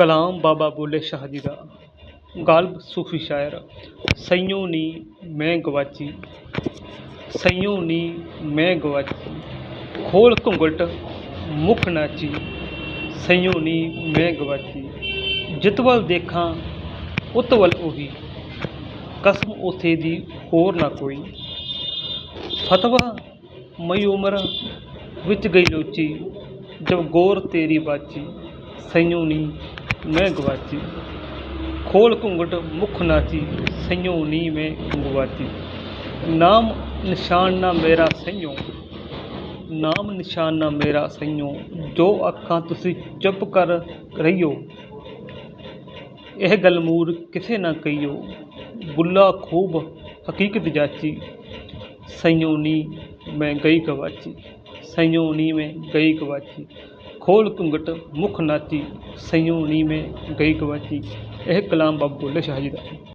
ਕਲਾਮ ਬਾਬਾ ਬੁੱਲ੍ਹੇ ਸ਼ਾਹ ਜੀ ਦਾ, ਗਾਲਬ ਸੂਫੀ ਸ਼ਾਇਰ, ਸਈਓਂ ਨੀ ਮੈਂ ਗਵਾਚੀ, ਸਈਓਂ ਨੀ ਮੈਂ ਗਵਾਚੀ, ਖੋਲ ਘੁੰਗਟ ਮੁਖ ਨਾਚੀ, ਸਈਓਂ ਨੀ ਮੈਂ ਗਵਾਚੀ ਜਿਤ ਵੱਲ ਦੇਖਾਂ ਉਤ ਵੱਲ ਉਹੀ, ਕਸਮ ਉਥੇ ਦੀ ਹੋਰ ਨਾ ਕੋਈ, ਫਤਵਾ ਮਈ ਉਮਰ ਵਿੱਚ ਗਈ ਲੋਚੀ, ਜਬ ਗੌਰ ਤੇਰੀ ਬਾਚੀ, ਸਈਓਂ ਨੀ ਮੈਂ ਗਵਾਚੀ ਖੋਲ ਘੁੰਗਟ ਮੁਖ ਨਾਚੀ, ਸਈਓਂ ਨੀ ਮੈਂ ਗਵਾਚੀ ਨਾਮ ਨਿਸ਼ਾਨ ਨਾ ਮੇਰਾ ਸਈਓਂ। ਨਾਮ ਨਿਸ਼ਾਨ ਨਾ ਮੇਰਾ ਸਈਓਂ। ਜੋ ਅੱਖਾਂ ਤੁਸੀਂ ਚੁੱਪ ਕਰ ਰਹੀਓ। ਇਹ ਗੱਲ ਮੂਰ ਕਿਸੇ ਨਾ ਕਹੀਓ। ਬੁੱਲਾ ਖੂਬ ਹਕੀਕਤ ਜਾਚੀ। ਸਈਓਂ ਨੀ ਮੈਂ ਗਈ ਗਵਾਚੀ। ਸਈਓਂ ਨੀ ਮੈਂ ਗਈ ਗਵਾਚੀ। ਖੋਲ ਘੁੰਗਟ, ਮੁਖ ਨਾਚੀ ਸਈਓਂ ਨੀ ਮੈਂ ਗਈ ਗਵਾਚੀ, ਇਹ ਕਲਾਮ ਬਾਬਾ ਬੁੱਲ੍ਹੇ ਸ਼ਾਹ ਜੀ ਦਾ।